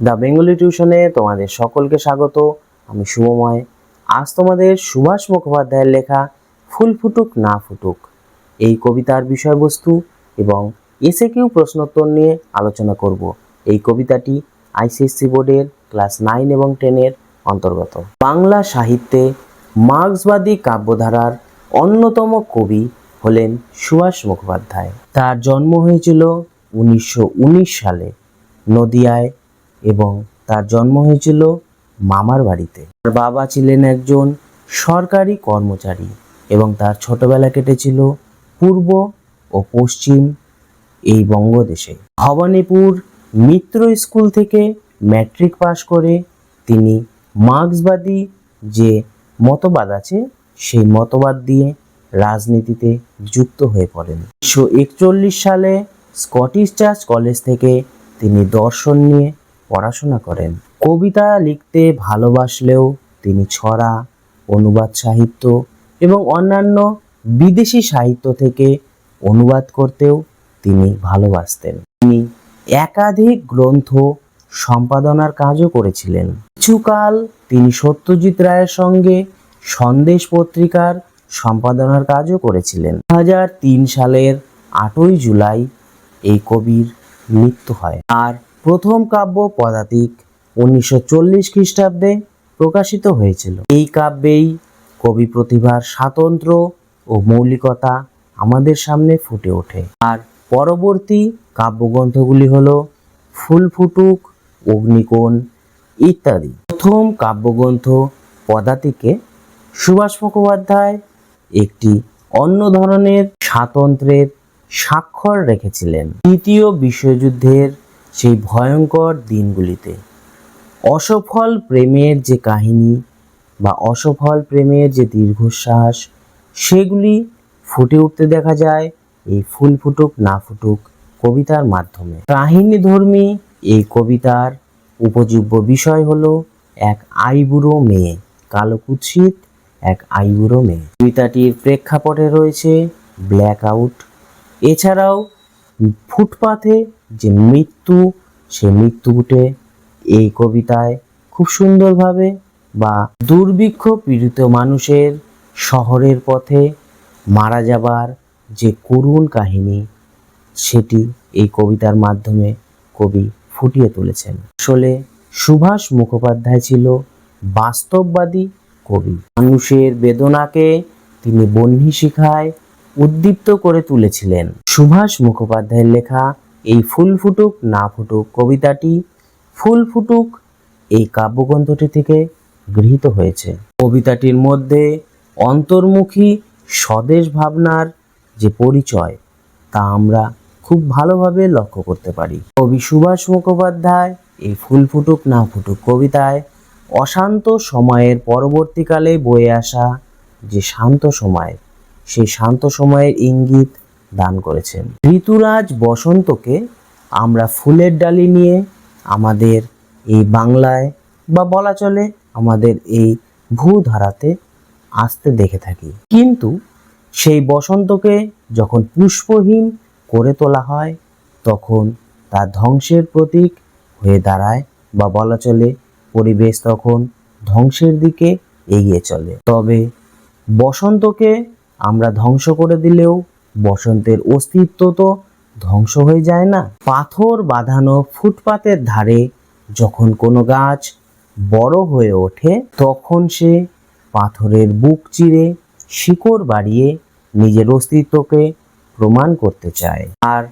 The Bengali টিউশনে তোমাদের সকলকে স্বাগত। আমি শুভময় আজ তোমাদের সুভাষ মুখোপাধ্যায়ের লেখা ফুল ফুটুক না ফুটুক। এই কবিতার বিষয়বস্তু এবং এসে কিউ প্রশ্নোত্তর নিয়ে আলোচনা করব। এই কবিতাটি আইসিএসসি বোর্ডের ক্লাস নাইন এবং টেনের অন্তর্গত। বাংলা সাহিত্যে মার্ক্সবাদী কাব্যধারার অন্যতম কবি হলেন সুভাষ মুখোপাধ্যায়। তার জন্ম হয়েছিল উনিশশো উনিশ সালে নদিয়ায় এবং তার জন্ম হয়েছিল মামার বাড়িতে। তার বাবা ছিলেন একজন সরকারি কর্মচারী এবং তার ছোটবেলা কেটেছিল পূর্ব ও পশ্চিম এই বঙ্গদেশে। ভবানীপুর মিত্র স্কুল থেকে ম্যাট্রিক পাশ করে তিনি মার্ক্সবাদী যে মতবাদ আছে, সেই মতবাদ দিয়ে রাজনীতিতে যুক্ত হয়ে পড়েন। উনিশশো একচল্লিশ সালে স্কটিশ চার্চ কলেজ থেকে তিনি দর্শন নিয়ে পড়াশোনা করেন। কবিতা লিখতে ভালোবাসলেও তিনি ছড়া, অনুবাদ সাহিত্য এবং অন্যান্য বিদেশি সাহিত্য থেকে অনুবাদ করতেও তিনি ভালোবাসতেন। তিনি একাধিক গ্রন্থ সম্পাদনার কাজও করেছিলেন। কিছুকাল তিনি সত্যজিৎ রায়ের সঙ্গে সন্দেশ পত্রিকার সম্পাদনার কাজও করেছিলেন। দু হাজার তিন সালের আটই জুলাই এই কবির মৃত্যু হয়। আর প্রথম কাব্য পদাতিক উনিশশো চল্লিশ খ্রিস্টাব্দে প্রকাশিত হয়েছিল। এই কাব্যেই কবি প্রতিভার স্বাতন্ত্র্য ও মৌলিকতা আমাদের সামনে ফুটে ওঠে। আর পরবর্তী কাব্যগ্রন্থগুলি হলো ফুল ফুটুক, অগ্নিকোণ ইত্যাদি। প্রথম কাব্যগ্রন্থ পদাতিকে সুভাষ মুখোপাধ্যায় একটি অন্য ধরনের স্বাতন্ত্র্যের স্বাক্ষর রেখেছিলেন। দ্বিতীয় বিশ্বযুদ্ধের সেই ভয়ঙ্কর দিনগুলিতে। অসফল প্রেমের যে কাহিনী বা অসফল প্রেমের যে দীর্ঘশ্বাস, সেগুলি ফুটে উঠতে দেখা যায় এই ফুল ফুটুক, না ফুটুক কবিতার মাধ্যমে। কাহিনীধর্মী এই কবিতার উপজীব্য বিষয় হলো এক আইবুড়ো মেয়ে, কালো কুৎসিত এক আইবুড়ো মেয়ে। কবিতাটির প্রেক্ষাপটে রয়েছে ব্ল্যাক আউট। এছাড়াও ফুটপাথে যে মৃত্যু সে মৃত্যুটে এই কবিতায় খুব সুন্দরভাবে বা দুর্ভিক্ষ পীড়িত মানুষের শহরের পথে মারা যাবার যে করুণ কাহিনী, সেটি এই কবিতার মাধ্যমে কবি ফুটিয়ে তুলেছেন। আসলে সুভাষ মুখোপাধ্যায় ছিল বাস্তববাদী কবি। মানুষের বেদনাকে তিনি বহ্নি শিখায় উদ্দীপ্ত করে তুলেছিলেন। সুভাষ মুখোপাধ্যায়ের লেখা এই ফুল ফুটুক, না ফুটুক কবিতাটি, ফুল ফুটুক, এই কাব্যগ্রন্থটি থেকে গৃহীত হয়েছে। কবিতাটির মধ্যে অন্তর্মুখী স্বদেশ ভাবনার যে পরিচয়, তা আমরা খুব ভালোভাবে লক্ষ্য করতে পারি। কবি সুভাষ মুখোপাধ্যায় এই ফুল ফুটুক, না ফুটুক কবিতায় অশান্ত সময়ের পরবর্তীকালে বয়ে আসা যে শান্ত সময়, সেই শান্ত সময়ের ইঙ্গিত দান করেছেন। ঋতুরাজ বসন্তকে আমরা ফুলের ডালি নিয়ে আমাদের এই বাংলায় বা বলা চলে আমাদের এই ভূধারাতে আসতে দেখে থাকি। কিন্তু সেই বসন্তকে যখন পুষ্পহীন করে তোলা হয়, তখন তা ধ্বংসের প্রতীক হয়ে দাঁড়ায় বা বলা চলে পরিবেশ তখন ধ্বংসের দিকে এগিয়ে চলে। তবে বসন্তকে আমরা ধ্বংস করে দিলেও বসন্তের অস্তিত্ব তো ধ্বংস হয়ে যায় না। পাথর বাঁধানো ফুটপাতের ধারে যখন কোনো গাছ বড় হয়ে ওঠে, তখন সে পাথরের বুক চিরে শিকড় বাড়িয়ে নিজের অস্তিত্বকে প্রমাণ করতে চায়। আর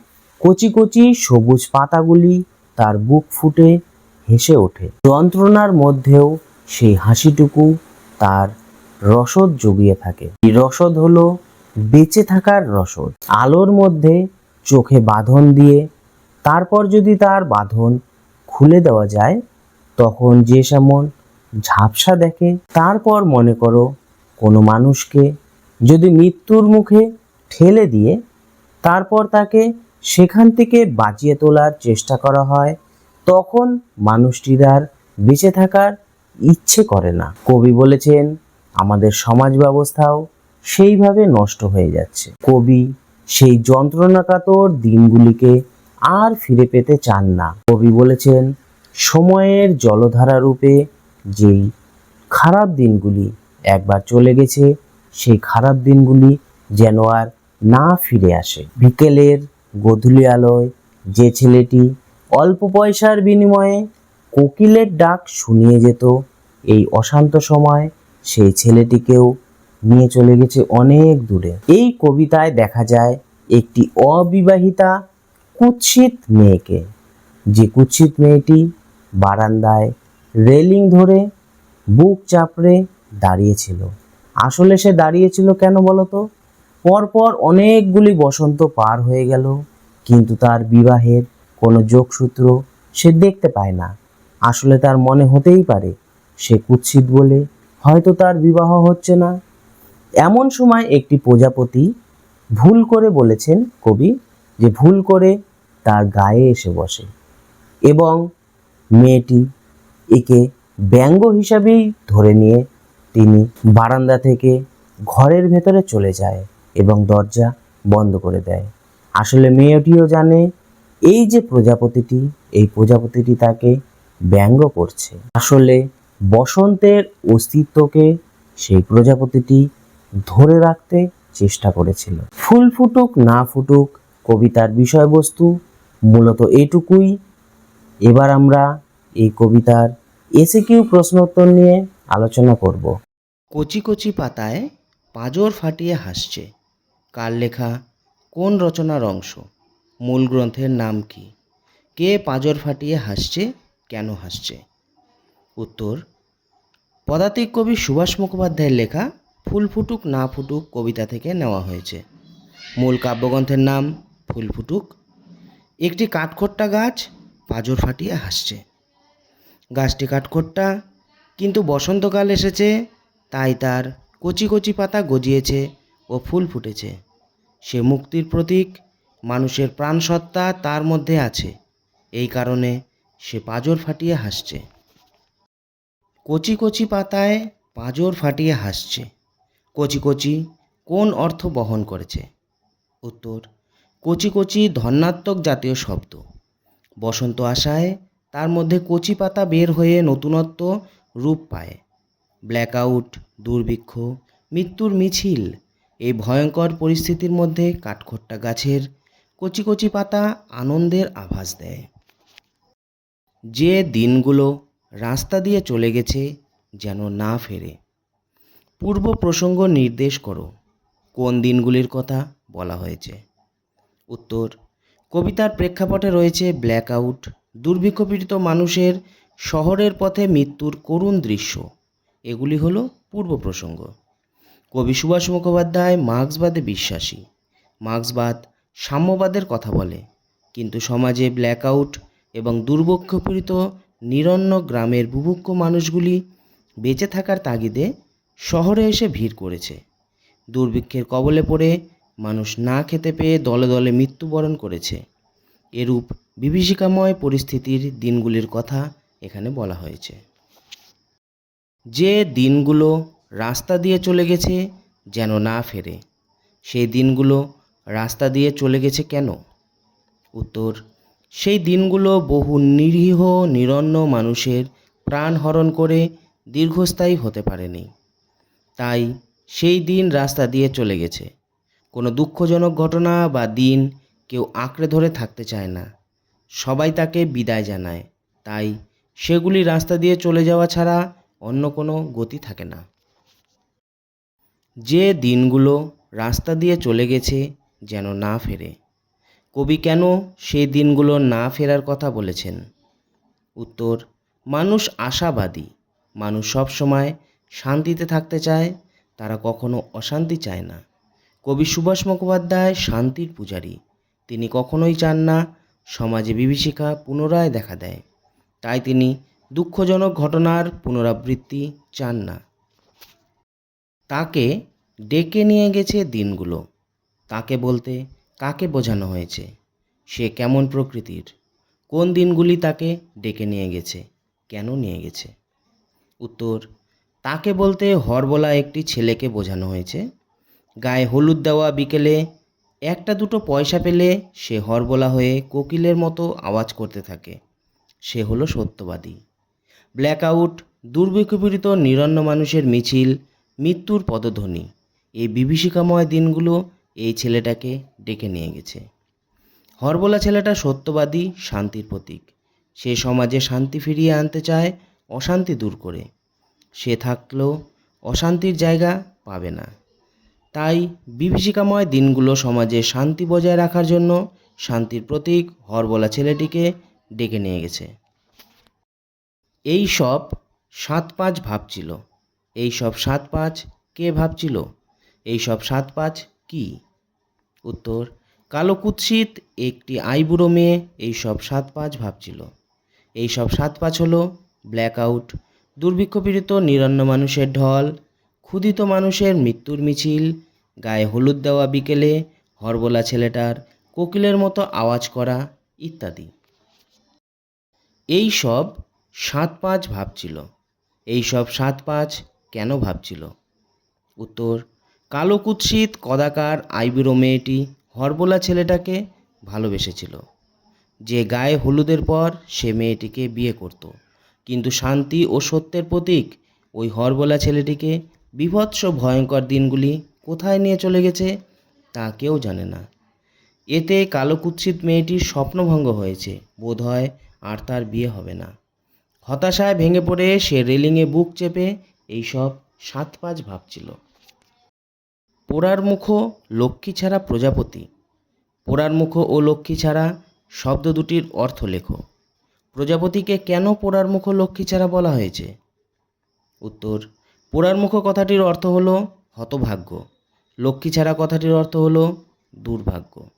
কচি কচি সবুজ পাতাগুলি তার বুক ফুটে হেসে ওঠে। যন্ত্রণার মধ্যেও সেই হাসিটুকু তার রসদ জুগিয়ে থাকে। এই রসদ হলো বেঁচে থাকার রসদ। আলোর মধ্যে চোখে বাঁধন দিয়ে, তারপর যদি তার বাঁধন খুলে দেওয়া যায়, তখন যে যেমন ঝাপসা দেখে, তারপর মনে করো কোনো মানুষকে যদি মৃত্যুর মুখে ঠেলে দিয়ে, তারপর তাকে সেখান থেকে বাঁচিয়ে তোলার চেষ্টা করা হয়, তখন মানুষটির আর বেঁচে থাকার ইচ্ছে করে না। কবি বলেছেন, আমাদের সমাজ ব্যবস্থাও সেইভাবে নষ্ট হয়ে যাচ্ছে। কবি সেই যন্ত্রণাকাতর দিনগুলিকে আর ফিরে পেতে চান না। কবি বলেছেন, সময়ের জলধারা রূপে যেই খারাপ দিনগুলি একবার চলে গেছে, সেই খারাপ দিনগুলি যেন আর না ফিরে আসে। বিকেলের গধূলি আলোয় যে ছেলেটি অল্প পয়সার বিনিময়ে কোকিলের ডাক শুনিয়ে যেত, এই অশান্ত সময় সেই ছেলেটিকেও নিয়ে চলে গেছে অনেক দূরে। এই কবিতায় দেখা যায় একটি অবিবাহিতা কুৎসিত মেয়েকে। যে কুৎসিত মেয়েটি বারান্দায় রেলিং ধরে বুক চাপড়ে দাঁড়িয়েছিল। আসলে সে দাঁড়িয়েছিল কেন বলতো? পরপর অনেকগুলি বসন্ত পার হয়ে গেল, কিন্তু তার বিবাহের কোনো যোগসূত্র সে দেখতে পায় না। আসলে তার মনে হতেই পারে, সে কুৎসিত বলে হয়তো তার বিবাহ হচ্ছে না। এমন সময় একটি প্রজাপতি ভুল করে বলেছেন কবি যে ভুল করে তার গায়ে এসে বসে এবং মেয়েটি একে ব্যঙ্গ হিসাবেই ধরে নিয়ে তিনি বারান্দা থেকে ঘরের ভেতরে চলে যায় এবং দরজা বন্ধ করে দেয়। আসলে মেয়েটিও জানে এই যে প্রজাপতিটি, এই প্রজাপতিটি তাকে ব্যঙ্গ করছে। আসলে বসন্তের অস্তিত্বকে সেই প্রজাপতিটি ধরে রাখতে চেষ্টা করেছিল। ফুল ফুটুক, না ফুটুক, কবিতার বিষয়বস্তু, মূলত এটুকুই এবার আমরা এই কবিতার এসে কিউ প্রশ্নোত্তর নিয়ে আলোচনা করব। কচি কচি পাতায় পাঁজর ফাটিয়ে হাসছে। কার লেখা? কোন রচনার অংশ? মূল গ্রন্থের নাম কি? কে পাঁজর ফাটিয়ে হাসছে, কেন হাসছে? উত্তর, পদাতিক কবি সুভাষ মুখোপাধ্যায়ের লেখা ফুল ফুটুক, না ফুটুক কবিতা থেকে নেওয়া হয়েছে। মূল কাব্যগ্রন্থের নাম ফুল ফুটুক। একটি কাঠখোট্টা গাছ পাঁজর ফাটিয়ে হাসছে। গাছটি কাঠখোট্টা, কিন্তু বসন্তকাল এসেছে, তাই তার কচি কচি পাতা গজিয়েছে ও ফুল ফুটেছে। সে মুক্তির প্রতীক, মানুষের প্রাণসত্তা তার মধ্যে আছে। এই কারণে সে পাঁজর ফাটিয়ে হাসছে। কচি কচি পাতায় পাঁজর ফাটিয়ে হাসছে। কচি কচি কোন অর্থ বহন করেছে? উত্তর, কচি কচি ধন্যাত্মক জাতীয় শব্দ। বসন্ত আসায় তার মধ্যে কচি পাতা বের হয়ে নতুনত্ব রূপ পায়। ব্ল্যাকআউট, দুর্ভিক্ষ, মৃত্যুর মিছিল, এই ভয়ঙ্কর পরিস্থিতির মধ্যে কাঠখোট্টা গাছের কচি কচি পাতা আনন্দের আভাস দেয়। যে দিনগুলো রাস্তা দিয়ে চলে গেছে যেন না ফেরে। পূর্ব প্রসঙ্গ নির্দেশ করো। কোন দিনগুলির কথা বলা হয়েছে? উত্তর, কবিতার প্রেক্ষাপটে রয়েছে ব্ল্যাকআউট, দুর্ভিক্ষপীড়িত মানুষের শহরের পথে মৃত্যুর করুণ দৃশ্য। এগুলি হলো পূর্ব প্রসঙ্গ। কবি সুভাষ মুখোপাধ্যায় মার্ক্সবাদে বিশ্বাসী। মার্ক্সবাদ সাম্যবাদের কথা বলে। কিন্তু সমাজে ব্ল্যাকআউট এবং দুর্ভিক্ষপীড়িত নিরন্ন গ্রামের বুভুক্ষ মানুষগুলি বেঁচে থাকার তাগিদে শহরে এসে ভিড় করেছে। দুর্ভিক্ষের কবলে পড়ে মানুষ না খেতে পেয়ে দলে দলে মৃত্যুবরণ করেছে। এরূপ বিভীষিকাময় পরিস্থিতির দিনগুলির কথা এখানে বলা হয়েছে। যে দিনগুলো রাস্তা দিয়ে চলে গেছে যেন না ফেরে, সেই দিনগুলো রাস্তা দিয়ে চলে গেছে কেন? উত্তর, সেই দিনগুলো বহু নিরীহ, নিরন্ন মানুষের প্রাণ হরণ করে দীর্ঘস্থায়ী হতে পারেনি। তাই সেই দিন রাস্তা দিয়ে চলে গেছে। কোনো দুঃখজনক ঘটনা বা দিন কেউ আঁকড়ে ধরে থাকতে চায় না। সবাই তাকে বিদায় জানায়। তাই সেগুলি রাস্তা দিয়ে চলে যাওয়া ছাড়া অন্য কোনো গতি থাকে না। যে দিনগুলো রাস্তা দিয়ে চলে গেছে যেন না ফেরে। কবি কেন সেই দিনগুলো না ফেরার কথা বলেছেন? উত্তর, মানুষ আশাবাদী। মানুষ সব সময় শান্তিতে থাকতে চায়, তারা কখনো অশান্তি চায় না। কবি সুভাষ মুখোপাধ্যায় শান্তির পূজারী। তিনি কখনোই চান না সমাজে বিভীষিকা পুনরায় দেখা দেয়। তাই তিনি দুঃখজনক ঘটনার পুনরাবৃত্তি চান না। তাকে ডেকে নিয়ে গেছে দিনগুলো। তাকে বলতে কাকে বোঝানো হয়েছে? সে কেমন প্রকৃতির? কোন দিনগুলি তাকে ডেকে নিয়ে গেছে? কেন নিয়ে গেছে? উত্তর তাকে বলতে হরবলা একটি ছেলেকে বোঝানো হয়েছে। গায়ে হলুদ দেওয়া বিকেলে একটা দুটো পয়সা পেলে সে হরবলা হয়ে কোকিলের মতো আওয়াজ করতে থাকে। সে হলো সত্যবাদী। ব্ল্যাকআউট, দুর্ভিক্ষপীড়িত, নিরন্ন মানুষের মিছিল, মৃত্যুর পদধ্বনি। এই বিভীষিকাময় দিনগুলো এই ছেলেটাকে ডেকে নিয়ে গেছে। হরবোলা ছেলেটা সত্যবাদী, শান্তির প্রতীক। সে সমাজে শান্তি ফিরিয়ে আনতে চায়, অশান্তি দূর করে। সে থাকলেও অশান্তির জায়গা পাবে না। তাই বিভীষিকাময় দিনগুলো সমাজে শান্তি বজায় রাখার জন্য শান্তির প্রতীক হরবলা ছেলেটিকে ডেকে নিয়ে গেছে। এই সব সাত পাঁচ ভাবছিল। এই সব সাত পাঁচ কে ভাবছিল? এই সব সাত পাঁচ কি? উত্তর, কালো কুৎসিত একটি আইবুড়ো মেয়ে এই সব সাত পাঁচ ভাবছিল। এই সব সাত পাঁচ হলো ব্ল্যাকআউট দুর্ভিক্ষপীড়িত নিরন্ন মানুষের ঢল, ক্ষুধিত মানুষের মৃত্যুর মিছিল, গায়ে হলুদ দেওয়া বিকেলে হরবোলা ছেলেটার কোকিলের মতো আওয়াজ করা ইত্যাদি। এই সব সাত পাঁচ ভাবছিল। এই সব সাত পাঁচ কেন ভাবছিল? উত্তর, কালো কুৎসিত কদাকার আইবিরো মেয়েটি হরবোলা ছেলেটাকে ভালোবেসেছিল। যে গায়ে হলুদের পর সে মেয়েটিকে বিয়ে করত। কিন্তু শান্তি ও সত্যের প্রতীক। ওই হরবোলা ছেলেটিকে বিভৎস ভয়ঙ্কর দিনগুলি কোথায় নিয়ে চলে গেছে তা কেউ জানে না। এতে কালো কুৎসিত মেয়েটির স্বপ্নভঙ্গ হয়েছে। বোধ হয় আর তার বিয়ে হবে না। হতাশায় ভেঙে পড়ে সে রেলিংয়ে বুক চেপে এইসব সাত পাঁচ ভাবছিল। পোড়ার মুখ লক্ষ্মী ছাড়া প্রজাপতি। পোড়ার মুখ ও লক্ষ্মী ছাড়া শব্দ দুটির অর্থ লেখো। প্রজাপতিকে কেন পোড়ার মুখ লক্ষ্মী ছাড়া বলা হয়েছে? উত্তর, পোড়ার মুখ কথাটির অর্থ হলো হতভাগ্য। লক্ষ্মী ছাড়া কথাটির অর্থ হলো দুর্ভাগ্য।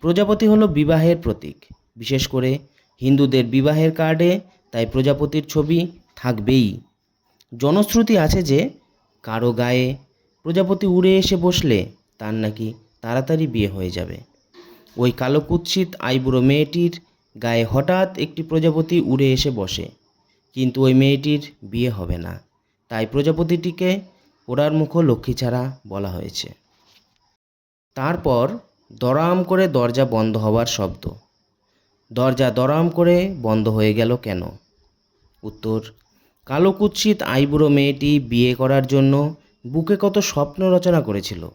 প্রজাপতি হলো বিবাহের প্রতীক। বিশেষ করে হিন্দুদের বিবাহের কার্ডে তাই প্রজাপতির ছবি থাকবেই। জনশ্রুতি আছে যে, কারও গায়ে প্রজাপতি উড়ে এসে বসলে তার নাকি তাড়াতাড়ি বিয়ে হয়ে যাবে। ওই কালো কুৎসিত আইবুড়ো মেয়েটির গায়ে হঠাৎ একটি প্রজাপতি উড়ে এসে বসে। কিন্তু ওই মেয়েটির বিয়ে হবে না। তাই প্রজাপতিটিকে ওড়ার মুখ লক্ষ্মী ছাড়া বলা হয়েছে। তারপর দরাম করে দরজা বন্ধ হওয়ার শব্দ। দরজা দরাম করে বন্ধ হয়ে গেল কেন? উত্তর, কালো কুৎসিত আইবুড়ো মেয়েটি বিয়ে করার জন্য বুকে কত স্বপ্ন রচনা করেছিল।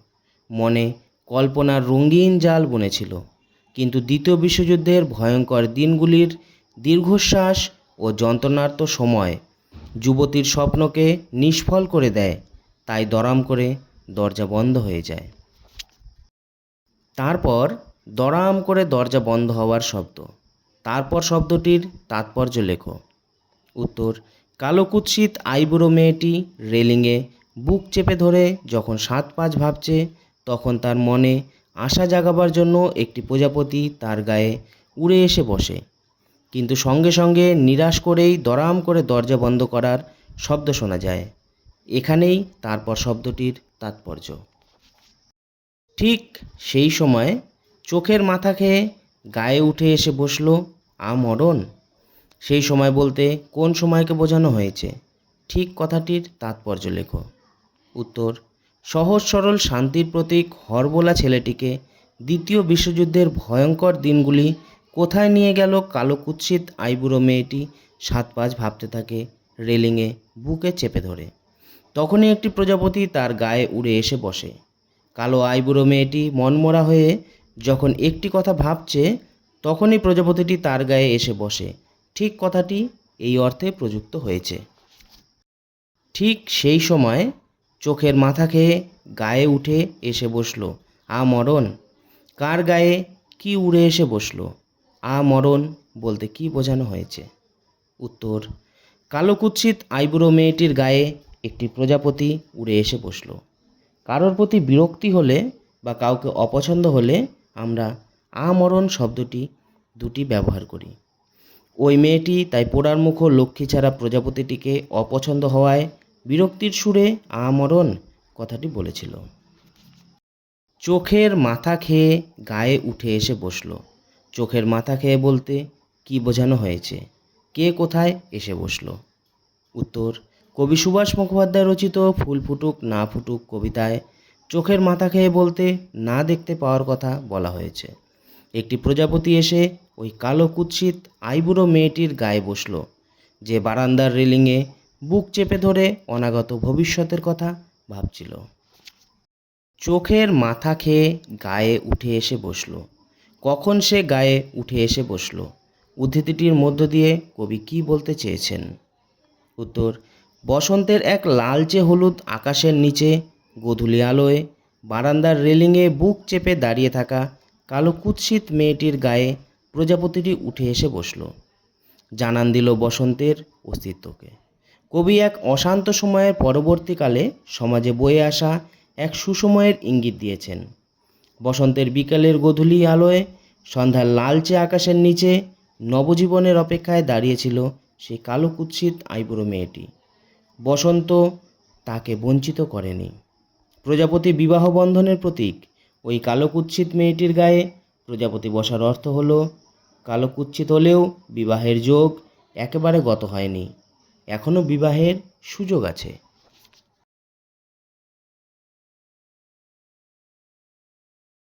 মনে কল্পনার রঙিন জাল বুনেছিল। কিন্তু দ্বিতীয় বিশ্বযুদ্ধের ভয়ঙ্কর দিনগুলির দীর্ঘশ্বাস ও যন্ত্রণার্ত সময় যুবতীর স্বপ্নকে নিষ্ফল করে দেয়, তাই দরাম করে দরজা বন্ধ হয়ে যায়। তারপর দরাম করে দরজা বন্ধ হওয়ার শব্দ। তারপর শব্দটির তাৎপর্য লেখো। উত্তর, কালো কুৎসিত আইবুড়ো মেয়েটি রেলিংয়ে বুক চেপে ধরে যখন সাত পাঁচ ভাবছে, তখন তার মনে আশা জাগাবার জন্য একটি প্রজাপতি তার গায়ে উড়ে এসে বসে। কিন্তু সঙ্গে সঙ্গে নিরাশ করেই দরাম করে দরজা বন্ধ করার শব্দ শোনা যায়। এখানেই তারপর শব্দটির তাৎপর্য। ঠিক সেই সময় চোখের মাথা খেয়ে গায়ে উঠে এসে বসল আমরণ। সেই সময় বলতে কোন সময়কে বোঝানো হয়েছে? ঠিক কথাটির তাৎপর্য লেখো। উত্তর সহজ সরল শান্তির প্রতীক হরবোলা ছেলেটিকে দ্বিতীয় বিশ্বযুদ্ধের ভয়ঙ্কর দিনগুলি কোথায় নিয়ে গেল কালো কুৎসিত আইবুড়ো মেয়েটি সাত পাঁচ ভাবতে থাকে রেলিংয়ে বুকে চেপে ধরে। তখনই একটি প্রজাপতি তার গায়ে উড়ে এসে বসে। কালো আইবুড়ো মেয়েটি মনমরা হয়ে যখন একটি কথা ভাবছে, তখনই প্রজাপতিটি তার গায়ে এসে বসে। ঠিক কথাটি এই অর্থে প্রযুক্ত হয়েছে। ঠিক সেই সময় চোখের মাথা খেয়ে গায়ে উঠে এসে বসল। আ মরণ কার গায়ে কি উড়ে এসে বসল? আ মরণ বলতে কি বোঝানো হয়েছে? উত্তর, কালো কুৎসিত আইবুড়ো মেয়েটির গায়ে একটি প্রজাপতি উড়ে এসে বসল। কারোর প্রতি বিরক্তি হলে বা কাউকে অপছন্দ হলে আমরা আমরণ শব্দটি দুটি ব্যবহার করি। ওই মেয়েটি তাই পোড়ার মুখ লক্ষ্মী ছাড়া প্রজাপতিটিকে অপছন্দ হওয়ায় বিরক্তির সুরে আমরণ কথাটি বলেছিল। চোখের মাথা খেয়ে গায়ে উঠে এসে বসল। চোখের মাথা খেয়ে বলতে, কি বোঝানো হয়েছে? কে কোথায় এসে বসল? উত্তর, কবি সুভাষ মুখোপাধ্যায় রচিত ফুল ফুটুক না ফুটুক কবিতায় চোখের মাথা খেয়ে বলতে না দেখতে পাওয়ার কথা বলা হয়েছে। একটি প্রজাপতি এসে ওই কালো কুৎসিত আইবুড়ো মেয়েটির গায়ে বসল। যে বারান্দার রেলিংয়ে বুক চেপে ধরে অনাগত ভবিষ্যতের কথা ভাবছিল। চোখের মাথা খেয়ে গায়ে উঠে এসে বসল। কখন সে গায়ে উঠে এসে বসল? উদ্ধৃতিটির মধ্য দিয়ে কবি কি বলতে চেয়েছেন? উত্তর, বসন্তের এক লালচে হলুদ আকাশের নিচে গোধূলি আলোয় বারান্দার রেলিংয়ে বুক চেপে দাঁড়িয়ে থাকা কালো কুৎসিত মেয়েটির গায়ে প্রজাপতিটি উঠে এসে বসল। জানান দিল বসন্তের অস্তিত্বকে। কবি এক অশান্ত সময়ের পরবর্তীকালে সমাজে বয়ে আসা এক সুসময়ের ইঙ্গিত দিয়েছেন। বসন্তের বিকালের গধূলি আলোয়, সন্ধ্যার লালচে আকাশের নিচে, নবজীবনের অপেক্ষায় দাঁড়িয়েছিল সেই কালো কুৎসিত আইবুড়ো মেয়েটি। বসন্ত তাকে বঞ্চিত করেনি। প্রজাপতি বিবাহ বন্ধনের প্রতীক, ওই কালো কুৎসিত মেয়েটির গায়ে প্রজাপতি বসার অর্থ হলো, কালো কুৎসিত হলেও বিবাহের যোগ একেবারে গত হয়নি। এখনও বিবাহের সুযোগ আছে।